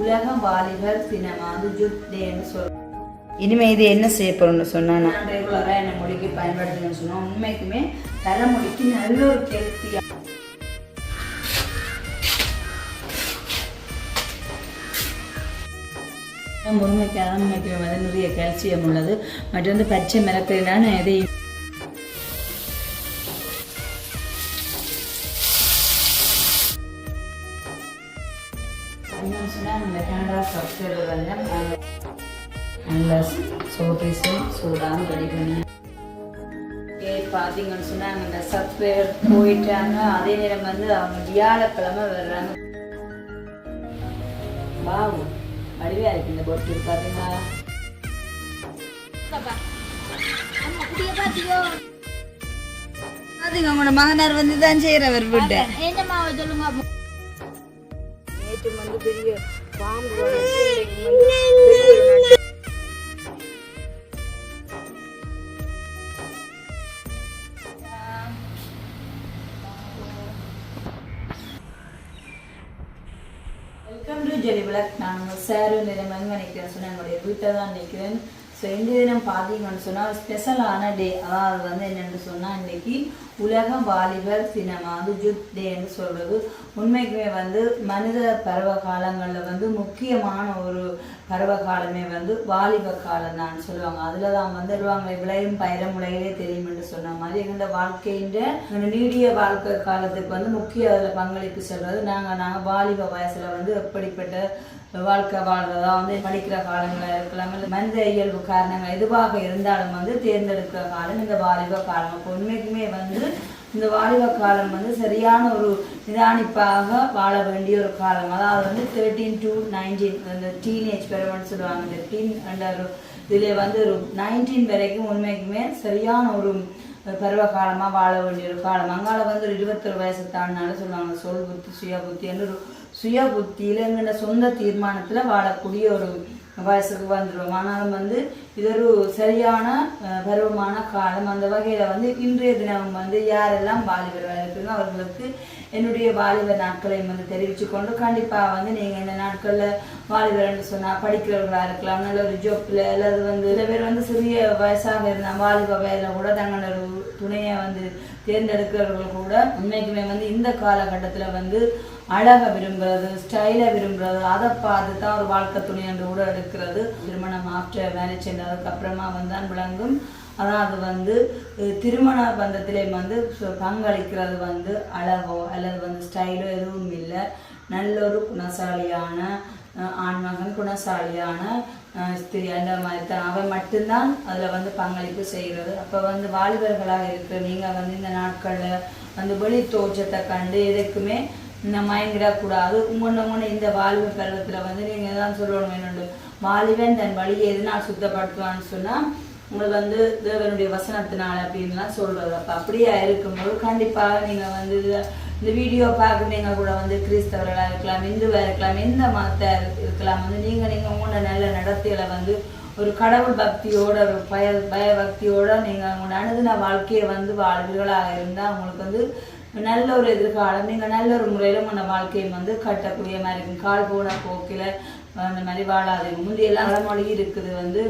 உலக வாலிபர் தினம் அது ஜுத் டேன்னு இனிமே இது என்ன செய்ய போறோம்னு சொன்னா நான் ரெகுலராக என்ன மொழிக்கு பயன்படுத்தணும்னு சொன்னோம். உண்மைக்குமே தலைமொழிக்கு நல்ல ஒரு ஹெல்த்தியாக முருங்கைக்காய் முருங்கைக்கு வந்து நிறைய கால்சியம் உள்ளது. மற்றும் வந்து பச்சை மிளகுனா எதை பார்த்தீங்கன்னு சொன்னால் அந்த சாஃப்ட்வேர் போயிட்டாங்க அதே நேரம் வந்து அவங்க வியாழக்கிழமை வர்றாங்க. வாவு வடிவாக இருக்கு இந்த பொட்டு பார்த்தீங்களா உங்களோட மகனார் வந்து தான் செய்யறவர் வீட்டை நேற்று வந்து பெரிய பாம்பு விளக் நான் உங்கள் சாரு நிறம் எங்கே நிற்கிறேன் என்னுடைய வீட்டில் தான் நிற்கிறேன். ஸோ இந்த தினம் பார்த்தீங்கன்னு சொன்னால் ஸ்பெஷலான டே அதாவது வந்து என்னென்னு சொன்னால் இன்னைக்கு உலக வாலிபர் தினம் அது ஜுத் டேன்னு சொல்கிறது உண்மைக்குமே வந்து மனித பருவ காலங்களில் வந்து முக்கியமான ஒரு பருவ காலமே வந்து வாலிப காலம் தான் சொல்லுவாங்க. அதில் தான் வந்து இவ்வளையும் விளையும் பயிரம் முளையிலே தெரியும்னு சொன்ன மாதிரி எங்களோட வாழ்க்கையின் நீடிய வாழ்க்கை காலத்துக்கு வந்து முக்கிய அதில் பங்களிப்பு செல்வது. நாங்கள் நாங்கள் வாலிப வயசில் வந்து எப்படிப்பட்ட வாழ்க்கை வாழ்றதா வந்து படிக்கிற காலங்களாக இருக்கலாம் இல்லை மனித இயல்பு காரணங்கள் எதுவாக இருந்தாலும் வந்து தேர்ந்தெடுக்கிற காலம் இந்த வாலிப காலம். இப்போ உண்மைக்குமே வந்து இந்த வாலிப காலம் வந்து சரியான ஒரு நிதானிப்பாக வாழ வேண்டிய ஒரு காலம். அதாவது வந்து தேர்ட்டீன் டு நைன்டீன் அந்த டீனேஜ் பெருமன்னு சொல்லுவாங்க இந்த டீன் அண்ட் இதில் வந்து ஒரு நைன்டீன் வரைக்கும் உண்மைக்குமே சரியான ஒரு பருவ காலமாக வாழ வேண்டிய ஒரு காலம். அங்கால வந்து ஒரு இருபத்தொரு வயசு தாண்டினாலும் சொல்லுவாங்க சொல் புத்தி சுய புத்தின்னு ஒரு சுய புத்தியில் எங்கள்ட சொந்த தீர்மானத்தில் வாழக்கூடிய ஒரு வயசுக்கு வந்துடுவோம் ஆனாலும் வந்து இது ஒரு சரியான பருவமான காலம். அந்த வகையில் வந்து இன்றைய தினம் வந்து யாரெல்லாம் வாலிபர் இருக்குங்க அவர்களுக்கு என்னுடைய வாலிபர் நாட்களை வந்து தெரிவித்து கொண்டு கண்டிப்பாக வந்து நீங்கள் இந்த நாட்களில் வாலிபர்னு சொன்னால் படிக்கிறவர்களாக இருக்கலாம் நல்ல ஒரு ஜோப்பில் அல்லது வந்து சில பேர் வந்து சிறிய வயசாக இருந்தால் வாலிப வயதில் கூட தங்களோட ஒரு துணையை வந்து தேர்ந்தெடுக்கிறவர்கள் கூட உண்மைக்குமே வந்து இந்த காலகட்டத்தில் வந்து அழகை விரும்புறது ஸ்டைலை விரும்புறது அதை பார்த்து தான் ஒரு வாழ்க்கை துணை என்று கூட எடுக்கிறது திருமணம் ஆஃப்டர் மேரேஜ் அதுக்கப்புறமா வந்து விளங்கும். விளங்கும் அது வந்து திருமண பந்தத்திலே வந்து பங்களிக்கிறது வந்து அழகோ அல்லது வந்து ஸ்டைலோ எதுவும் இல்லை. நல்ல ஒரு குணசாலியான ஆண்மகன் குணசாலியான ஸ்திரீ அந்த மாதிரி தான். அவன் மட்டும்தான் அதில் வந்து பங்களிப்பு செய்கிறது. அப்போ வந்து வாலிபர்களாக இருக்கிற நீங்கள் வந்து இந்த நாட்களில் வந்து வெளி தோற்றத்தை கண்டு எதுக்குமே இந்த மயங்கிடக்கூடாது. முன்ன உங்கொண்டு இந்த வாலிப பருவத்தில் வந்து நீங்கள் தான் சொல்லணும் என்னண்டு? வாலிபன் தன் வழியை எதுனால் சுத்தப்படுத்துவான்னு சொன்னால் உங்களுக்கு வந்து தேவனுடைய வசனத்தினால அப்படின்லாம் சொல்கிறது அப்போ அப்படியே இருக்கும்போது கண்டிப்பாக நீங்கள் வந்து இந்த வீடியோ பார்க்குறீங்க கூட வந்து கிறிஸ்தவர்களாக இருக்கலாம் இந்துவாக இருக்கலாம் எந்த மதத்தை இருக்கலாம் வந்து நீங்கள் நீங்கள் உங்களோட நல்ல நடத்தையில வந்து ஒரு கடவுள் பக்தியோட ஒரு பய பயபக்தியோட நீங்கள் உங்களோட அணுதின வாழ்க்கையை வந்து வாழ்வீர்களாக இருந்தால் உங்களுக்கு வந்து நல்ல ஒரு எதிர்காலம் நீங்கள் நல்ல ஒரு முறையில் உங்களோட வாழ்க்கையை வந்து கட்டக்கூடிய மாதிரி இருக்கும். கால் போன போக்கில் அந்த மாதிரி வாழாதீங்க. முந்தையெல்லாம் பழமொழி இருக்குது வந்து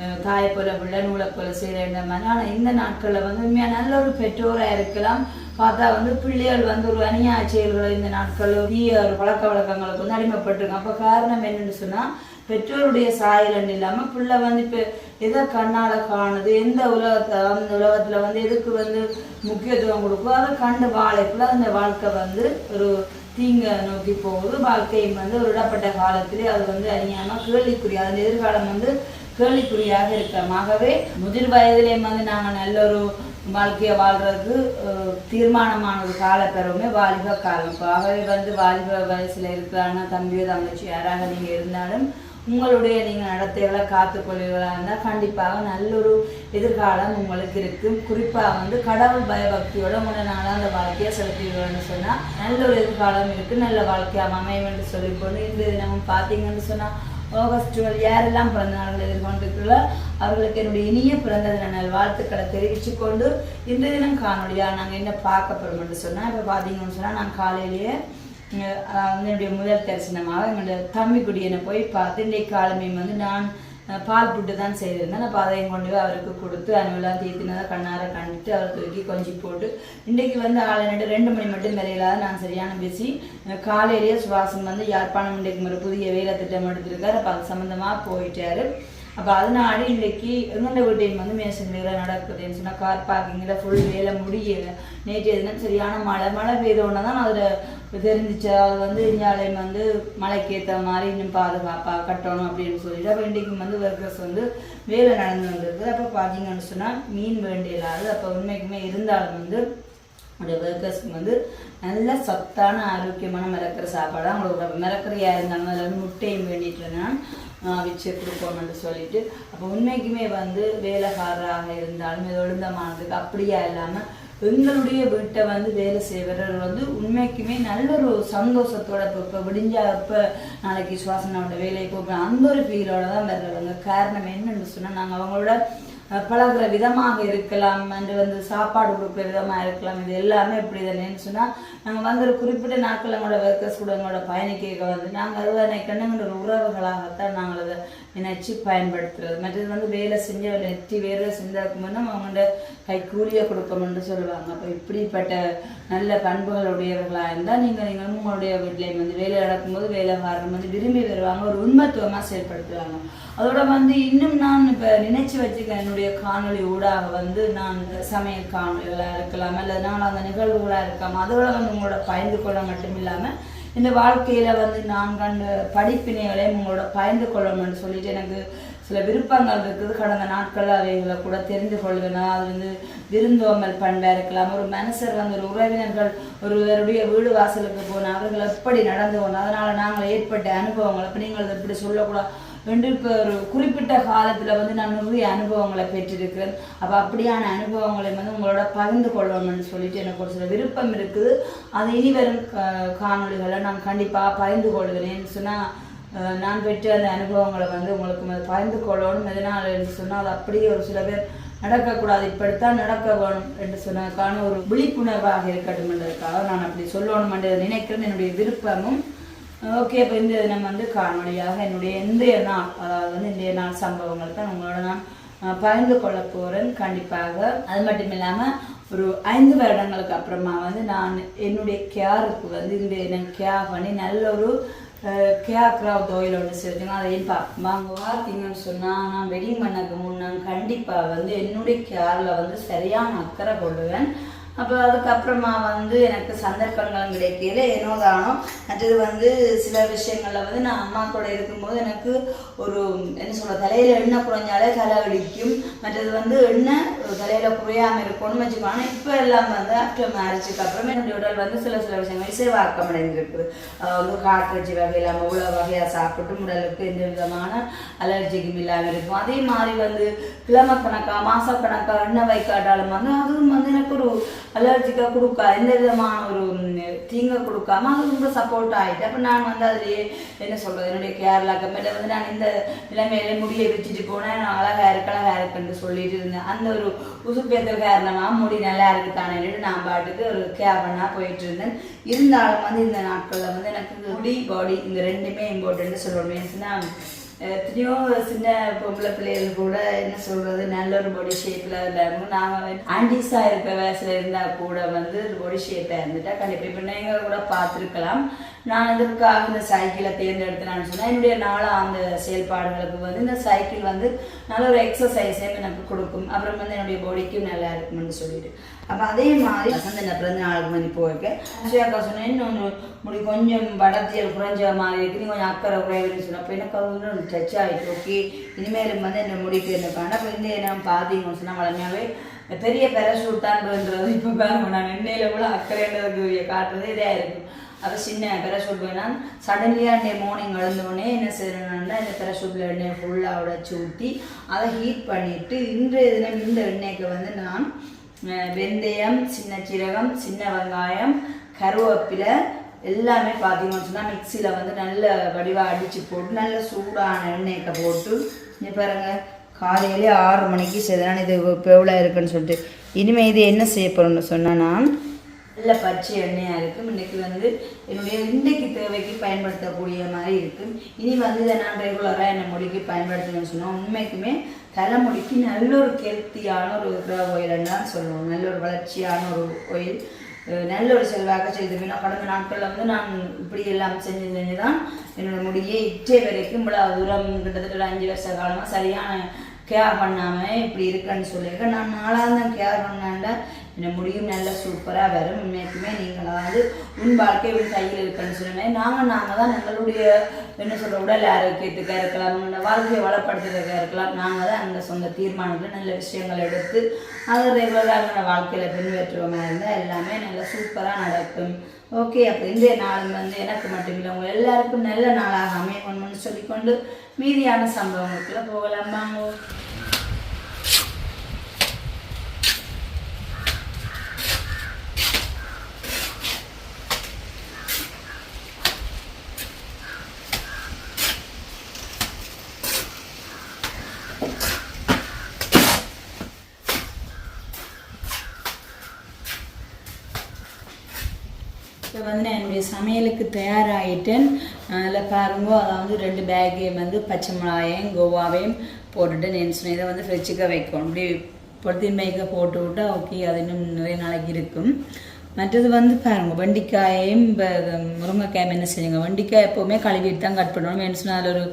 அஹ் தாயை போல பிள்ளை நூலை போல செய்கிற மாதிரி. ஆனால் இந்த நாட்களில் வந்து உண்மையாக நல்ல ஒரு பெற்றோராக இருக்கலாம். பார்த்தா வந்து பிள்ளைகள் வந்து ஒரு அநியாய செயல்களை இந்த நாட்களில் தீய ஒரு பழக்க வழக்கங்களுக்கு வந்து அடிமைப்பட்டிருக்காங்க. அப்போ காரணம் என்னன்னு சொன்னால் பெற்றோருடைய சாயலன் இல்லாமல் பிள்ளை வந்து இப்போ எதை கண்ணால் காணுது? எந்த உலகத்தை அந்த உலகத்தில் வந்து எதுக்கு வந்து முக்கியத்துவம் கொடுக்கோ அதை கண்டு வாழைக்குள்ள அந்த வாழ்க்கை வந்து ஒரு தீங்க நோக்கி போகுது. வாழ்க்கையும் வந்து ஒரு இடப்பட்ட காலத்திலே அது வந்து அறியாமல் கேள்விக்குறி அதன் எதிர்காலம் வந்து கேள்விக்குறியாக இருக்கிறோம் ஆகவே முதிர் வயதிலேயும் வந்து நாங்கள் நல்ல ஒரு வாழ்க்கையை வாழ்றதுக்கு தீர்மானமான ஒரு காலப்பருவமே வாலிப காலம். இப்போ ஆகவே வந்து வாலிப வயசில் இருக்கிறாங்க தம்பியோ தங்கச்சி யாராக நீங்கள் இருந்தாலும் உங்களுடைய நீங்கள் நடத்தைகளை காத்துக்கொள்வீர்களாக இருந்தால் கண்டிப்பாக நல்ல ஒரு எதிர்காலம் உங்களுக்கு இருக்குது குறிப்பாக வந்து கடவுள் பயபக்தியோட முன்ன நாளாக அந்த வாழ்க்கையை செலுத்துவீர்கள்னு சொன்னால் நல்ல ஒரு எதிர்காலம் இருக்குது நல்ல வாழ்க்கையாக அமையும் என்று சொல்லிக்கொண்டு இந்த தினமும் பார்த்தீங்கன்னு சொன்னால் ஆகஸ்ட் டுவெல் யாரெல்லாம் பிறந்த நாள்கள் எதிர்கொண்டிருக்கிறோ அவர்களுக்கு என்னுடைய இனிய பிறந்த தின நல் வாழ்த்துக்களை தெரிவித்துக் கொண்டு இன்றைய தினம் காணொலியாக நாங்கள் என்ன பார்க்க போகிறோம் என்று சொன்னால் இப்போ பார்த்தீங்கன்னு சொன்னால் நான் காலையிலேயே அஹ் என்னுடைய முதல் தரிசனமாக என்னுடைய தம்பி குடியனை போய் பார்த்து இன்றைக்கு காலமே வந்து நான் பால் புட்டு தான் செய்திருந்தேன். அப்போ அதையும் கொண்டு போய் அவருக்கு கொடுத்து அனுவலாம் தீர்த்தினதை கண்ணார கண்டுட்டு அவர் தூக்கி கொஞ்சி போட்டு இன்றைக்கு வந்து ஆளை ரெண்டு மணி மட்டும் வரையிலாத நான் சரியான பேசி காலையிலேயே சுவாசம் வந்து யாழ்ப்பாணம் இன்றைக்கு ஒரு புதிய வேலை திட்டம் எடுத்திருக்காரு. அப்போ அது சம்மந்தமாக போயிட்டாரு. அப்போ அதனால இன்றைக்கு எங்கண்ட வீட்டையும் வந்து மேசன் வேலை நடக்குதுன்னு சொன்னால் கார் பார்க்கிங்கில் ஃபுல் வேலை முடியலை. நேற்று எதுனா சரியான மழை. மழை பெய்தோன்னா தான் அதில் தெரிஞ்சிச்சு அது வந்து இந்தியாலயம் வந்து மழைக்கு ஏற்ற மாதிரி இன்னும் பாதுகாப்பாக கட்டணும் அப்படின்னு சொல்லிட்டு அப்போ இன்றைக்கும் வந்து ஒர்க்கர்ஸ் வந்து வேலை நடந்து வந்திருக்கு அப்போ பார்த்தீங்கன்னு சொன்னால் மீன் வேண்டியலாது அப்போ உண்மைக்குமே இருந்தாலும் வந்து உடைய ஒர்க்கர்ஸ்க்கு வந்து நல்ல சத்தான ஆரோக்கியமான மிளக்கிற சாப்பாடு தான் உங்களுக்கு மிளக்கறியாக இருந்தாலும் அதில் வந்து முட்டையும் வேண்டிட்டு நான் வச்சு கொடுப்போம்னு சொல்லிட்டு. அப்போ உண்மைக்குமே வந்து வேலைக்காரராக இருந்தாலும் இது ஒழுந்தமானதுக்கு அப்படியா இல்லாமல் எங்களுடைய வீட்டை வந்து வேலை செய்வர் வந்து உண்மைக்குமே நல்ல ஒரு சந்தோஷத்தோட இப்போ இப்போ விடிஞ்சா இப்போ நாளைக்கு சுவாசனோட வேலையை போகிறோம் அந்த ஒரு ஃபீலோட தான் வர்றவங்க காரணம் என்னன்னு சொன்னால் நாங்கள் அவங்களோட பழகுற விதமாக இருக்கலாம் அண்டு வந்து சாப்பாடு கொடுக்குற விதமாக இருக்கலாம். இது எல்லாமே இப்படி தானேன்னு சொன்னால் நாங்கள் வந்துற குறிப்பிட்ட நாட்கள் எங்களோட ஒர்க்கர்ஸ் கூட எங்களோட பயணிக்க வந்து நாங்கள் அதை நினைக்கணும் எங்களோட உறவுகளாகத்தான் நாங்கள் அதை நினைச்சு பயன்படுத்துறது. மற்றது வந்து வேலை செஞ்ச நெற்றி வேலை செஞ்சதுக்கு முன்னும் அவங்கள்ட்ட கை கூலியை கொடுக்கணும்னு சொல்லுவாங்க. அப்போ இப்படிப்பட்ட நல்ல பண்புகளுடையவர்களாக இருந்தால் நீங்கள் நீங்கள் உங்களுடைய வீட்டிலையும் வந்து வேலை நடக்கும்போது வேலைக்காரன் வந்து விரும்பி வருவாங்க ஒரு உண்மத்துவமாக செயல்படுத்துவாங்க. அதோட வந்து இன்னும் நான் இப்போ நினைச்சு வச்சுக்க என்னுடைய காணொளி ஊடாக வந்து நான் சமையல் காணொளிகளாக இருக்கலாம் அல்லது நான் அந்த நிகழ்வுகளாக இருக்கலாம் அதோட வந்து உங்களோட பயந்து கொள்ள மட்டும் இல்லாமல் இந்த வாழ்க்கையில் வந்து நான் கண்ட படிப்பினைகளையும் உங்களோட பயந்து கொள்ளணும்னு சொல்லிட்டு எனக்கு சில விருப்பங்கள் இருக்குது. கடந்த நாட்களில் அவைகளை கூட தெரிந்து கொள்வேன் அது வந்து விருந்தோமல் பண்பாக இருக்கலாம். ஒரு மனுஷர் வந்து ஒரு உறவினர்கள் ஒருவருடைய வீடு வாசலுக்கு போன அவர்கள் எப்படி நடந்து கொண்டு அதனால் நாங்கள் ஏற்பட்ட அனுபவங்கள். அப்போ நீங்கள் அதை இப்படி சொல்லக்கூடாது என்று இப்போ ஒரு குறிப்பிட்ட காலத்தில் வந்து நான் நிறைய அனுபவங்களை பெற்றிருக்கிறேன். அப்போ அப்படியான அனுபவங்களை வந்து உங்களோட பகிர்ந்து கொள்ளணும்னு சொல்லிட்டு எனக்கு ஒரு சில விருப்பம் இருக்குது. அது இனி வரும் கா- காணொளிகளை நான் கண்டிப்பாக பகிர்ந்து கொள்கிறேன்னு சொன்னால் நான் பெற்ற அந்த அனுபவங்களை வந்து உங்களுக்கு பகிர்ந்து கொள்ளணும். எதனால் என்று சொன்னால் அது அப்படியே ஒரு சில பேர் நடக்கக்கூடாது. இப்படித்தான் நடக்க வேணும் என்று சொன்னதுக்கான ஒரு விழிப்புணர்வாக இருக்கட்டும் என்றதுக்காக நான் அப்படி சொல்லணும் என்று நினைக்கிறேன். என்னுடைய விருப்பமும் ஓகே இப்போ இந்த தினம் வந்து காணொலியாக என்னுடைய இன்றைய நாள் அதாவது வந்து இன்றைய நாள் சம்பவங்கள் தான் உங்களோட நான் பகிர்ந்து கொள்ள போகிறேன் கண்டிப்பாக அது மட்டும் இல்லாமல் ஒரு ஐந்து வருடங்களுக்கு அப்புறமா வந்து நான் என்னுடைய கேருக்கு வந்து இந்த எனக்கு கேர் பண்ணி நல்ல ஒரு கேர் கிராஃப்ட் ஆயில் ஒன்று செஞ்சுங்க அதையும் பார்ப்போம்? அங்கே பார்த்தீங்கன்னு சொன்னால் நான் வெட்டிங் பண்ணதுக்கு முன்னே கண்டிப்பாக வந்து என்னுடைய கேரில் வந்து சரியான அக்கறை கொள்ளுவேன். அப்போ அதுக்கப்புறமா வந்து எனக்கு சந்தர்ப்பங்கள் கிடைக்கல ஏனோ தானோ மற்றது வந்து சில விஷயங்களில் வந்து நான் அம்மா கூட இருக்கும்போது எனக்கு ஒரு என்ன சொல்ல தலையில் எண்ணெய் குறைஞ்சாலே தலை வலிக்கும். மற்றது வந்து எண்ணெய் தலையில் குறையாமல் இருக்கணும்னு வச்சுக்கோங்க. ஆனால் இப்போ எல்லாம் வந்து ஆஃப்டர் மேரேஜுக்கு அப்புறமே என்னுடைய உடல் வந்து சில சில விஷயங்கள் இசைவாக்கம் அடைந்திருக்குது அதாவது காட்டுறச்சி வகையில் நம்ம உள்ள வகையாக சாப்பிட்டு உடலுக்கு எந்த விதமான அலர்ஜிக்கும் இல்லாமல் இருக்கும். அதே மாதிரி வந்து கிழமை கணக்காக மாசக்கணக்காக எண்ணெய் வைக்காட்டாலும் வந்து அதுவும் வந்து எனக்கு ஒரு அலர்ஜிக்காக கொடுக்கா எந்த விதமான ஒரு தீங்கை கொடுக்காம அது ரொம்ப சப்போர்ட் ஆகிட்டு அப்போ நான் வந்து அதுலேயே என்ன சொல்கிறது என்னுடைய கேரளா கம்பெனியில் வந்து நான் இந்த நிலைமையில முடியை வச்சுட்டு போனேன். நான் அழகாக இருக்கு அழகாக இருக்குன்னு சொல்லிட்டு இருந்தேன். அந்த ஒரு உசுப்பேத்தல் காரணமாக முடி நல்லா இருக்குதானேன்னு நான் பாட்டுக்கு ஒரு கேர் பண்ணால் போயிட்டு இருந்தேன் இருந்தாலும் வந்து இந்த நாட்களில் வந்து எனக்கு முடி பாடி இந்த ரெண்டுமே இம்பார்ட்டன்ட் சொல்லணும் ஏன்னா எத்தனையோ சின்ன பொம்பளை பிள்ளைகள் கூட என்ன சொல்றது நல்ல ஒரு பாடி ஷேப்ல இல்லாம நாங்க ஆன்டிஸா இருக்க வயசுல இருந்தா கூட வந்து பாடி ஷேப்பா இருந்துட்டா கண்டிப்பா. இப்ப கூட பார்த்துருக்கலாம். நான் இதற்காக இந்த சைக்கிளை தேர்ந்தெடுத்தேன்னு சொன்னால் என்னுடைய நாளாந்த செயல்பாடுகளுக்கு வந்து இந்த சைக்கிள் வந்து நல்ல ஒரு எக்ஸசைஸையும் எனக்கு கொடுக்கும். அப்புறம் வந்து என்னுடைய பாடிக்கும் நல்லா இருக்கும்னு சொல்லிட்டு. அப்போ அதே மாதிரி வந்து என்ன பிறந்த நாளுக்கு வந்து போயிருக்கேன் சுயாக்கா சொன்னேன் இன்னொன்று முடி கொஞ்சம் வடத்தியல் குறைஞ்ச மாதிரி இருக்கு நீ கொஞ்சம் அக்கறை குறைவுன்னு சொன்ன. அப்போ எனக்கு அது வந்து டச் ஆகிட்டு ஓகே இனிமேலும் வந்து என்ன முடிக்கு என்ன பண்ண அப்போ இந்த நான் பார்த்தீங்கன்னு சொன்னால் வளமையாகவே பெரிய பெரஷூட் இப்போ பாருங்க நான் எண்ணெயில் கூட அக்கறைன்றதுக்கு காட்டுறது இதே இருக்கும். அப்போ சின்ன பெரஷூட் வேணாம் சடன்லியாக அன்றைய மார்னிங் எழுந்தோடனே என்ன செய்யணும்னா இந்த பெரஷூட்டில் எண்ணெயை ஃபுல்லாக உடச்சி ஊற்றி அதை ஹீட் பண்ணிவிட்டு இன்றைய தினம் இந்த எண்ணெய்க்கு வந்து நான் வெந்தயம் சின்ன சீரகம் சின்ன வெங்காயம் கருவேப்பிலை எல்லாமே பார்த்தீங்கன்னு சொன்னால் மிக்சியில் வந்து நல்ல வடிவாக அடித்து போட்டு நல்ல சூடான எண்ணெய்க்கை போட்டு இங்க பாருங்கள் காலையிலே ஆறு மணிக்கு செய்தான் இது இப்போ எவ்வளோ இருக்குன்னு சொல்லிட்டு. இனிமேல் இது என்ன செய்ய போகிறோம்னு சொன்னால் நான் நல்ல பச்சை எண்ணெயாக இருக்கும். இன்றைக்கி வந்து என்னுடைய இன்றைக்கு தேவைக்கு பயன்படுத்தக்கூடிய மாதிரி இருக்கும். இனி வந்து இதை நான் ரெகுலராக என்ன முடிக்கு பயன்படுத்தணும்னு சொன்னால் உண்மைக்குமே தலைமுடிக்கு நல்ல ஒரு கெல்த்தியான ஒரு ஆயில்னு தான் சொல்லுவோம். நல்ல ஒரு வளர்ச்சியான ஒரு ஆயில் நல்ல ஒரு செல்வாக்க செய்து நான் கடந்த நாட்களில் வந்து நான் இப்படி எல்லாம் செஞ்சு செஞ்சு தான் என்னோட முடியை இட்டே வரைக்கும் இவ்வளோ தூரம் கிட்டத்தட்ட ஒரு அஞ்சு வருஷ காலமாக சரியான கேர் பண்ணாமல் இப்படி இருக்கேன்னு சொல்லியிருக்கேன். நான் நாளாக தான் கேர் பண்ணாண்டா என்ன முடியும் நல்ல சூப்பராக வரும். உண்மைக்குமே வந்து உன் வாழ்க்கை உன் கையில் இருக்குன்னு சொன்னேன் நாங்கள் நாங்கள் தான் எங்களுடைய என்ன சொல்கிற உடல் ஆரோக்கியத்துக்காக இருக்கலாம் உங்களோட வாழ்க்கையை வளப்படுத்துறதுக்காக இருக்கலாம். நாங்கள் தான் அந்த சொந்த தீர்மானத்தில் நல்ல விஷயங்கள் எடுத்து அதை ரெகுலராக என்னோட வாழ்க்கையில் பின்பற்றுவோமா இருந்தால் எல்லாமே நல்ல சூப்பராக நடக்கும். ஓகே அப்போ இந்த நாள் வந்து எனக்கு மட்டும் இல்லை உங்கள் எல்லாருக்கும் நல்ல நாளாக அமையணும்னு சொல்லிக்கொண்டு மீதியான சம்பவங்களுக்குள்ளே போகலாம். வாங்க. வந்து நான் என்னுடைய சமையலுக்கு தயாராகிட்டேன் அதில் பாருங்க அதாவது ரெண்டு பேக்கையும் வந்து பச்சை மிளகாயும் கோவாவையும் போட்டுட்டு நான் சொன்னேன் இதை வந்து ஃப்ரிட்ஜுக்கு வைக்கணும். இப்படி பொருத்தின் பைக்கை போட்டு விட்டா ஓகே அது இன்னும் நிறைய நாளைக்கு இருக்கும். மற்றது வந்து பாருங்க வெண்டிக்காயையும் இப்போ முருங்கைக்காயும் என்ன செய்யுங்க வெண்டிக்காய் எப்போவுமே கழுவிட்டு தான் கட் பண்ணணும். என்ன சொன்னால் அதில் ஒரு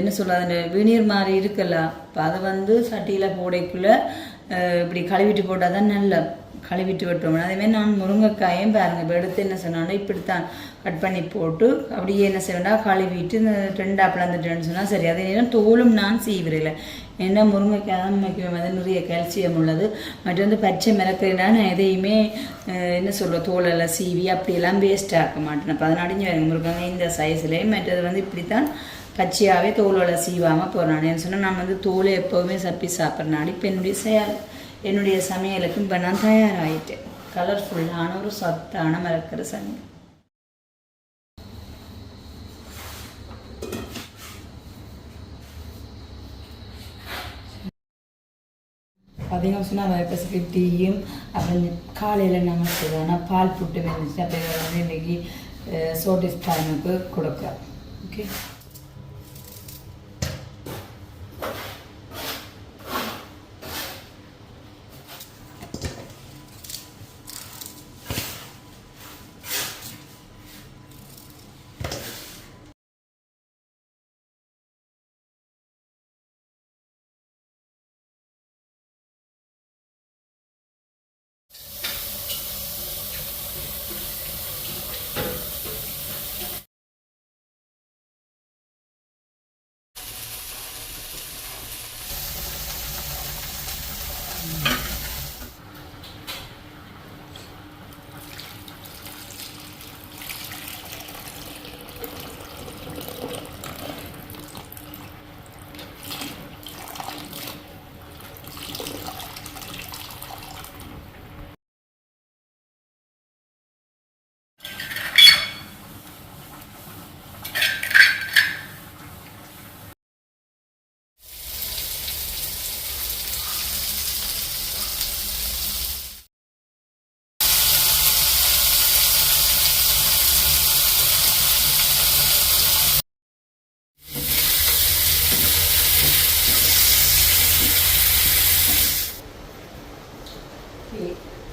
என்ன சொல்கிறது அந்த வினீர் மாதிரி இருக்குல்ல இப்போ அதை வந்து சட்டியில் போடைக்குள்ளே இப்படி கழுவிட்டு போட்டால் தான் நல்ல கழுவிட்டு விட்டோம் அதேமாதிரி நான் முருங்கைக்காயும் பாருங்கள் இப்போ எடுத்து என்ன சொன்னாலும் இப்படித்தான் கட் பண்ணி போட்டு அப்படியே என்ன செய்வேண்டா கழுவிட்டு இந்த ரெண்டா பிளந்துட்டேன்னு சொன்னால் சரி. அதே நேரம் தோலும் நான் சீவிரையில் ஏன்னா முருங்கைக்காய் தான் நமக்கு வந்து நிறைய கால்சியம் உள்ளது. மற்ற வந்து பச்சை மிளகுனா நான் எதையுமே என்ன சொல்கிற தோலெல்லாம் சீவி அப்படியெல்லாம் வேஸ்ட் ஆக்க மாட்டேன். அப்போ அதனால முருங்கைக்காய் இந்த சைஸ்லேயும் மற்றது வந்து இப்படித்தான் பச்சையாகவே தோலோட சீவாமல் போகிறான் சொன்னால் நான் வந்து தோலை எப்போவுமே சப்பி சாப்பிட்றனாடி இப்போ என்னுடைய செயல். என்னுடைய சமையலுக்கும் இப்போ நான் தயாராகிட்டேன் கலர்ஃபுல்லான ஒரு சத்தான மறக்கிற சமையல். பார்த்தீங்கன்னா சொன்னால் வரப்பசுக்கு டீயும் அப்புறம் காலையில் நம்ம செய்வோம்னா பால் புட்டு வந்துச்சு அப்போ வந்து இன்றைக்கி சோட்டிஸ் டைமுக்கு கொடுக்குறோம் ஓகே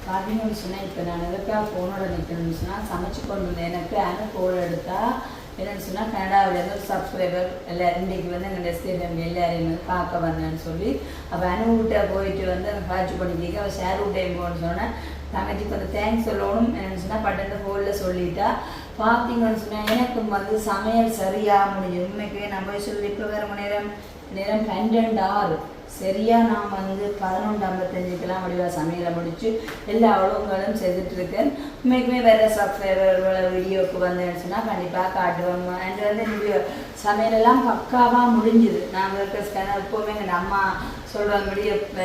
பார்த்தீங்கன்னு சொன்னால் இப்போ நான் ஃபோனோட நிற்கணும்னு சொன்னால் சமைச்சு கொண்டு வந்தேன். எனக்கு ஆனால் ஃபோன் எடுத்தால் என்னென்னு சொன்னால் கனடாவிலேருந்து ஒரு சப்ஸ்கிரைபர் எல்லாரும் இன்றைக்கி வந்து எங்கள் டெஸ்கே ஃபேமிலி எல்லாரையும் வந்து பார்க்க வந்தேன்னு சொல்லி அப்போ அனுவிட்ட போயிட்டு வந்து அந்த காட்சி பண்ணிக்க அவள் ஷேர் விட்டேன் போன்னு சொன்னேன். தங்கச்சிக்கு வந்து தேங்க்ஸ் சொல்லணும். என்னென்னு சொன்னால் பட்டன் ஃபோனில் சொல்லிட்டா. பார்த்தீங்கன்னு சொன்னால் எனக்கு வந்து சமையல் சரியாக முடிஞ்சு உண்மைக்கு நான் போய் சொல்லி இப்போ வேறு மணி நேரம். நேரம் பன்னெண்டு ஆறு சரியாக நான் வந்து பதினொன்று ஐம்பத்தஞ்சுக்கெல்லாம் வடிவாக சமையலை முடித்து எல்லா அவ்வளோங்களும் செய்துட்ருக்கேன் உண்மைக்குமே வேறு சப்ஸ்கிரைபர் வீடியோவுக்கு வந்தேன்னு சொன்னால் கண்டிப்பாக காட்டுவோம் அண்ட் வந்து என்னுடைய சமையலெல்லாம் பக்காவாக முடிஞ்சுது. நாங்கள் இருக்க ஸ்கேனர் எப்போவுமே எங்கள் அம்மா சொல்கிறபடி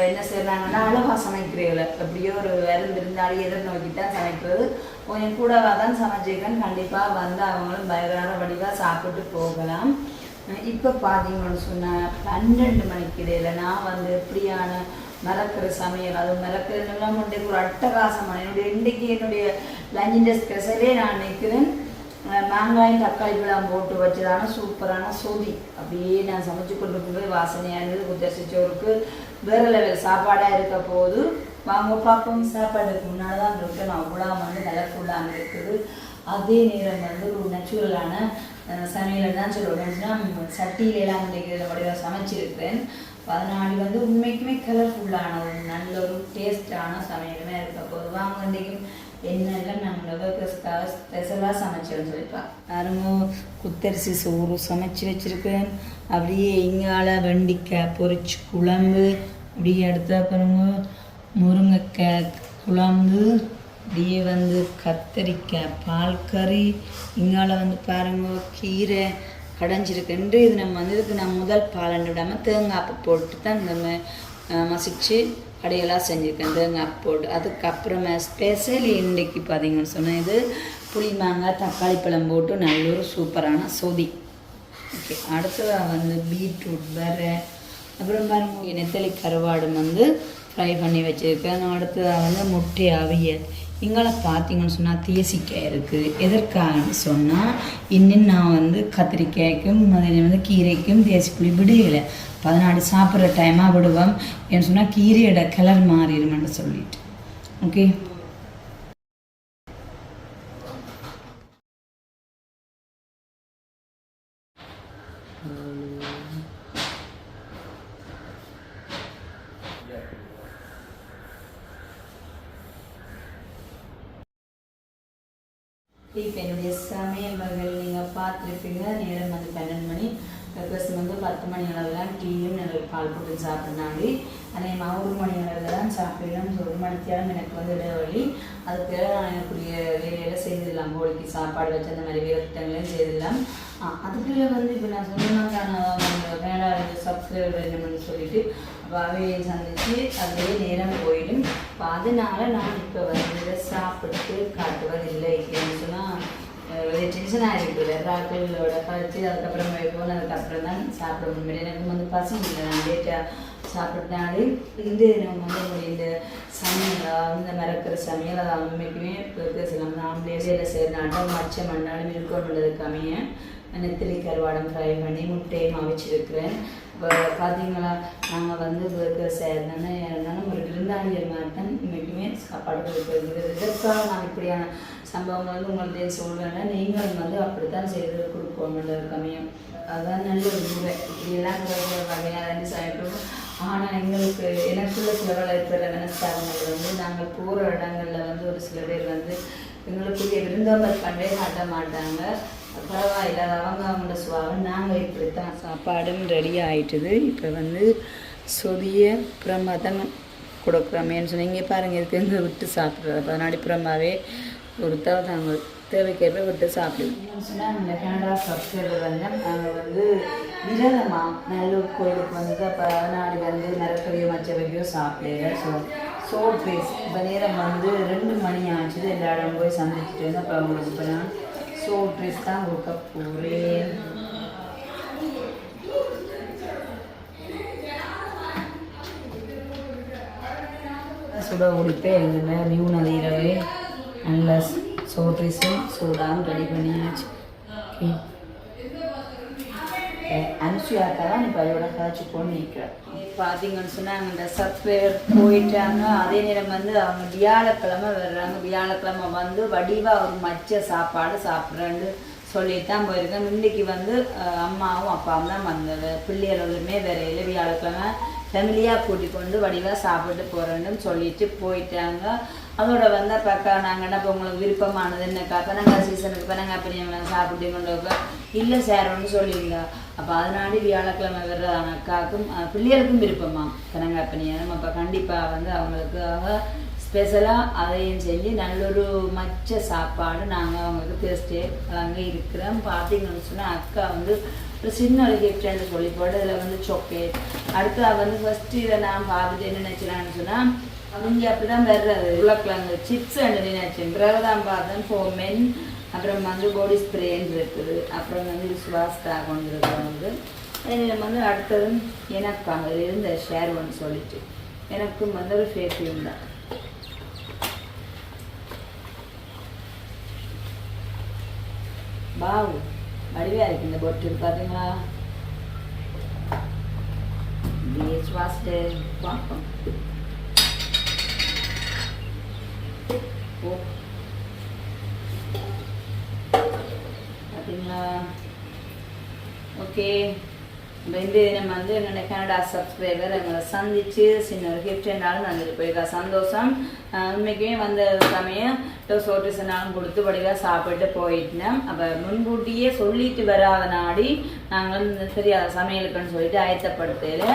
என்ன செய்கிறாங்கன்னா அளவாக சமைக்கிறீங்கள எப்படியோ ஒரு விருந்து இருந்தாலும் எதிர் நோக்கி தான் சமைக்கிறது. கொஞ்சம் கூடவாக தான் சமைச்சிருக்கேன். கண்டிப்பாக வந்து அவங்களும் பயங்கர வடிவாக சாப்பிட்டு போகலாம். இப்போ பார்த்தீங்கன்னு சொன்னால் பன்னெண்டு மணிக்கு இடையில நான் வந்து எப்படியான மறக்கிற சமையல் அது மறக்கிறதுலாம் உண்டு. ஒரு அட்டகாசமான என்னுடைய இன்றைக்கு என்னுடைய லஞ்சிൻ്റെ ஸ்பெஷலே நான் நிற்கிறேன் மாங்காயும் தக்காளி பழம் போட்டு வச்சதான சூப்பரான சொதி. அப்படியே நான் சமைச்சு கொண்டு போய் வாசனையாக இருந்தது குத்தரிசிச்சோருக்கு வேற லெவல் சாப்பாடாக இருக்க போது வாங்க பார்ப்போம் சாப்பாடுக்கு முன்னாடி தான் இருக்கு நான் அவ்வளோ வந்து கலர்ஃபுல்லாக இருக்குது. அதே நேரம் வந்து ஒரு நேச்சுரலான சமையல் தான் சொல்லுவேன். சட்டியிலலாம் இன்றைக்கு வடிவாக சமைச்சிருக்கிறேன் பதினாலு வந்து உண்மைக்குமே கலர்ஃபுல்லான ஒரு நல்ல ஒரு டேஸ்டான சமையலுமே இருக்க. போது வாங்க இன்றைக்கும் என்னெல்லாம் நாங்கள் ஒர்க்கர்ஸ்க்காக ஸ்பெஷலாக சமைச்சோன்னு சொல்லிப்பா. யாருமோ குத்தரிசி சோறு சமைச்சு வச்சுருக்கேன். அப்படியே இங்கால வெண்டிக்காய் பொரிச்சு குழம்பு அப்படியே அடுத்த பிறகு முருங்கைக்காய் குழம்பு அப்படியே வந்து கத்தரிக்காய் பால் கறி இங்கால வந்து பாருங்க கீரை கடைஞ்சிருக்குன்ட்டு இது நம்ம வந்து இதுக்கு நான் முதல் பாலண்டு விடாமல் தேங்காய் பூ போட்டு தான் நம்ம மசிச்சு கடையெல்லாம் செஞ்சுருக்கேன். தேங்காய் போட்டு. அதுக்கப்புறமா ஸ்பெஷலி இன்றைக்கு பார்த்தீங்கன்னு சொன்னால் இது புளி மாங்காய் தக்காளி பழம் போட்டு நல்ல ஒரு சூப்பரான சொதி. ஓகே அடுத்ததாக வந்து பீட்ரூட் வேற அப்புறம் பாருங்க நெத்தலி கருவாடு வந்து ஃப்ரை பண்ணி வச்சுருக்கேன். அடுத்ததாக வந்து முட்டை அவியல். எங்களை பார்த்தீங்கன்னு சொன்னால் தேசிக்காய் இருக்குது எதற்காகன்னு சொன்னால் இன்னும் நான் வந்து கத்திரிக்காய்க்கும் அதில் வந்து கீரைக்கும் தேசி புளி விடுகலை. பதினாலு சாப்பிட்ற டைமாக விடுவோம். ஏன்னு சொன்னால் கீரையோட கலர் மாறிடுமென்று சொல்லிட்டு. ஓகே இப்போ என்னுடைய சமையல் வகைகள் நீங்கள் பார்த்துருப்பீங்க. நேரம் வந்து பன்னெண்டு மணி. ப்ளஸ் வந்து பத்து மணி அளவில் தான் டீயும் எனக்கு பால் போட்டு சாப்பிட்றாங்க அதே மாதிரி ஒரு மணி அளவில் தான் சாப்பிடணும். ஒரு மணித்தியாலும் எனக்கு வந்து இடைவெளி. அதுக்கு நான் எனக்குரிய வேலையெல்லாம் செய்திடலாம். கோழிக்கு சாப்பாடு வச்சு அந்த மாதிரி வேலை திட்டங்களையும் செய்திடலாம். அதுக்குள்ளே வந்து இப்போ நான் சொன்னாங்க வேண்டாம் சப்ஸ்கிரைபர் என்னன்னு சொல்லிட்டு வாவையை சந்தித்து சந்திச்சு அப்படியே நேரம் போயிடும். அப்போ அதனால நான் இப்போ வந்து இதை சாப்பிட்டு காட்டுவதில்லை அப்படின்னு சொன்னால் டென்ஷனாக இருக்குது ராக்களோட கழிச்சு அதுக்கப்புறம் போனதுக்கப்புறம் தான் சாப்பிட முடியும். எனக்கு வந்து பசி இல்லை. நான் லேட்டாக சாப்பிட்டாலே இந்த நம்ம வந்து இந்த சமையல் இந்த மறக்கிற சமையல் அது அம்மைக்குமே பேசலாம் நான் வேலையில் செய்யறனாட்டம் மச்ச மண்ணாலும் இருக்கணுன்றதுக்கு அமைய நெத்திலி கருவாடம் ஃப்ரை பண்ணி முட்டையும் அவிச்சிருக்கிறேன் பார்த்தீங்களா நாங்கள் வந்து பர்கர் செய்யறதுனால இருந்தாலும் ஒரு விருந்தாளியர் மாதிரி தான் இன்றைக்குமே சாப்பாடு கொடுக்குறது இதற்காக நான் இப்படியான சம்பவங்கள் வந்து உங்கள்கிட்ட சொல்வேன்னா நீங்களும் வந்து அப்படித்தான் செய்து கொடுப்போம்ன்ற கம்மியும் அதுதான் நல்ல ஒரு முறை இப்படியெல்லாம் வகையாக ரெண்டு சாப்பிட்டோம் ஆனால் எங்களுக்கு எனக்குள்ள சில வளர்க்கிற மனஸ்தாபங்கள் வந்து நாங்கள் போகிற இடங்களில் வந்து ஒரு சில பேர் வந்து எங்களுக்குரிய விருந்தோம்பல் பண்ணவே காட்ட மாட்டாங்க. பரவாயில்ல அது அவங்க அவங்களோட சுவாபம் நாங்கள் இப்படித்தான் சாப்பாடும் ரெடி ஆயிட்டுது. இப்போ வந்து சொதிய புறமா தான் கொடுக்குறோமேன்னு சொன்னீங்க இங்கே பாருங்க இதுக்கு எங்கே விட்டு சாப்பிட்றது. பதினாடி புறமாவே கொடுத்தா நாங்கள் தேவைக்கேற்ப விட்டு சாப்பிடுவோம் சொன்னால் இந்த கனடா சப்ஸ்கிரைபர் வந்து நாங்கள் வந்து விரதமாக நல்லூர் கோயிலுக்கு வந்து பதினாடி வந்து நிறக்கவையோ மச்சவையோ சாப்பிடல. ஸோ சோட் பேஸ் இப்போ நேரம் வந்து ரெண்டு மணி ஆச்சு எல்லா இடம் போய் சந்திச்சுட்டு வந்து அப்போ அவங்களுக்கு இப்போ நான் ஸோ ட்ரெஸ் தான் கொடுக்க போகிறேன் சுட உடுப்பே எங்களை நியூ நதிரவே நல்ல சோட்ரிஸும் சூடாகவும் ரெடி பண்ணியாச்சு ஓகே அனுசுயாக்கா தான் இப்போ அதோட காய்ச்சி போன்னு நிற்கிறேன் பார்த்தீங்கன்னு சொன்னால் அந்த சப்ஸ்கிரைபர் போயிட்டாங்க. அதே நேரம் வந்து அவங்க வியாழக்கிழமை வர்றாங்க. வியாழக்கிழமை வந்து வடிவாக ஒரு மச்ச சாப்பாடு சாப்பிட்றேன்னு சொல்லிட்டு தான் போயிருக்கேன். இன்னைக்கு வந்து அஹ், அம்மாவும் அப்பாவும் தான் வந்தது. பிள்ளைகளுமே வரையில. வியாழக்கிழமை ஃபேமிலியாக கூட்டி கொண்டு வடிவாக சாப்பிட்டு போகிறேன்னு சொல்லிட்டு போயிட்டாங்க. அதோட வந்த பக்கா நாங்கள் என்ன இப்போ உங்களுக்கு விருப்பமானது? என்னக்கா? நாங்கள் சீசனுக்கு பனங்காய் அப்படி சாப்பிட்டு கொண்டு இல்லை சார் ஒன்று சொல்லியிருங்க அப்போ அதனால வியாழக்கிழமை வர்ற அக்காவுக்கும் பிள்ளைகளுக்கும் விருப்பமா? பனங்காய் நம்ம இப்போ கண்டிப்பாக வந்து அவங்களுக்காக ஸ்பெஷலாக அதையும் செஞ்சு நல்லொரு மச்ச சாப்பாடு நாங்கள் அவங்களுக்கு டேஸ்ட்டே அங்கே இருக்கிறோம். பார்த்தீங்கன்னு சொன்னால் அக்கா வந்து ஒரு சின்ன ஒரு கிஃப்ட்னு சொல்லி போட்டு அதில் வந்து சாக்லேட் அடுத்து வந்து ஃபஸ்ட்டு இதை நான் பார்த்துட்டு என்ன நினச்சினான்னு சொன்னால் அவங்க அப்படி தான் வர்றது. உருளைக்கிழங்கு சிப்ஸ் நினைச்சேன். பிறகு தான் பார்த்தேன் ஃபோர் மென் அப்புறம் வந்து பாடி ஸ்ப்ரேன்னு இருக்குது. அப்புறம் வந்து விஸ்வாஸ்தா கொண்டு வந்து இதில் வந்து அடுத்தது எனக்கு அங்கே இருந்த ஷேர் ஒன்று சொல்லிட்டு. எனக்கும் வந்து ஒரு ஃபேஃபியூம் தான். பாவு வடிவாக இருக்கு இந்த பொட்டு பார்த்தீங்களா பீச் வாஸ்ட்டு பார்ப்போம். ஓ பார்த்தீங்களா? ஓகே. இப்போ நம்ம வந்து என்னோட கனடா சப்ஸ்கிரைபர் எங்களை சந்திச்சு சின்ன ஒரு கிஃப்ட் என்னாலும் நான் போயிருக்கா சந்தோஷம். உண்மைக்குமே வந்த சமயம் சோட்டு கொடுத்து வடிவாக சாப்பிட்டு போயிட்டேன். அப்போ முன்கூட்டியே சொல்லிட்டு வராத நாடி நாங்கள் சரி அதை சமையலுக்குன்னு சொல்லிட்டு ஆயத்தப்படுத்தல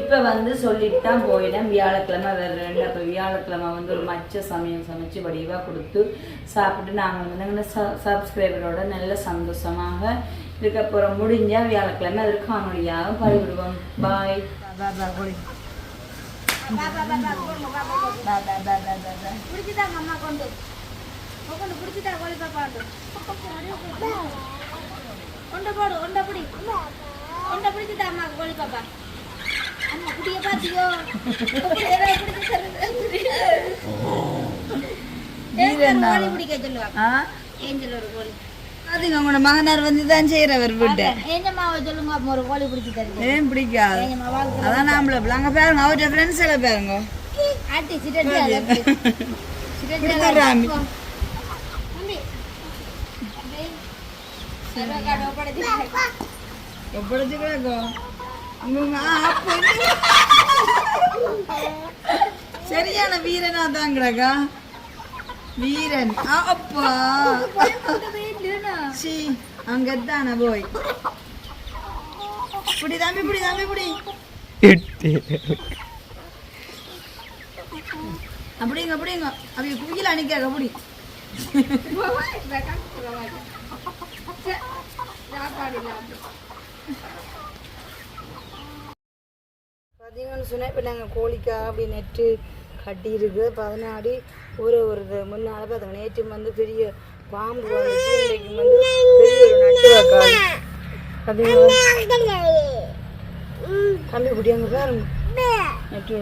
இப்போ வந்து சொல்லிட்டு தான் போயிட்டேன். வியாழக்கிழமை வேறு ரெண்டு அப்போ வியாழக்கிழமை வந்து ஒரு மச்ச சமயம் சமைச்சு வடிவாக கொடுத்து சாப்பிட்டு நாங்கள் வந்து எங்கள் சப்ஸ்கிரைபரோட நல்ல சந்தோஷமாக இருக்க முடிஞ்சால் வியாழக்கிழமை அதற்கு காணொலியாக பதிவிடுவோம் பாய் பிடிச்சிட்டாங்க அம்மா கொண்டு கொண்டு பிடிச்சிட்டா கோழி பாப்பா கொண்டு போடு ஒண்ட பிடி ஒண்ட பிடிச்சிட்டா அம்மா கோழி பாப்பா அம்மா குடிய பாத்தியோ பிடிக்க சொல்லுவாங்க ஆ ஏஞ்சல் ஒரு கோழி அதுங்க உங்களோட மகனார் வந்து தான் செய்கிறவர் வீட்டை. ஒரு கோழி பிடிச்சி தருங்க ஏன் பிடிக்காது அதான் நாமள அங்கே பாருங்க அவர்கிட்ட ஃப்ரெண்ட்ஸ் எல்லாம் பாருங்க. ஆட்டி கொடுத்துட்றாமி. எப்படிச்சு கிடக்கும்? சரியான வீரனா தான் கிடக்கா? வீரன். அப்பா. சி அங்க தானே போய். புடி தம்பி புடி தம்பி புடி. அப்படிங்க அப்படிங்க அவங்க குவியில் அணிக்காக புடி. பார்த்தீங்கன்னு சொன்னால் இப்போ நாங்கள் கோழிக்காக அப்படி நெட்டு கட்டி இருக்குது பதினாடி ஒரு ஒரு இது முன்னால் பார்த்தோம் நேற்று வந்து பெரிய பாம்பு வந்துச்சு இன்றைக்கு வந்து பெரிய ஒரு நட்டு வைக்காது தம்பி குட்டி அங்கே பாருங்க நெட்டு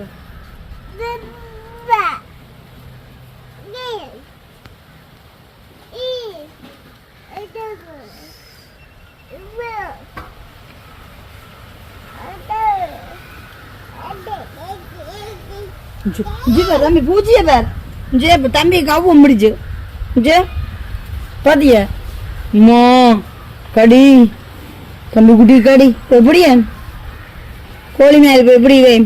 பார் தம்பி பூஜிய பேர். ஜே தம்பி கவ்வும் முடிச்சு ஜே பாத்திய? மா கடி. தம்பி குட்டி கடி. எப்படியா கோழி மேல எப்படி வை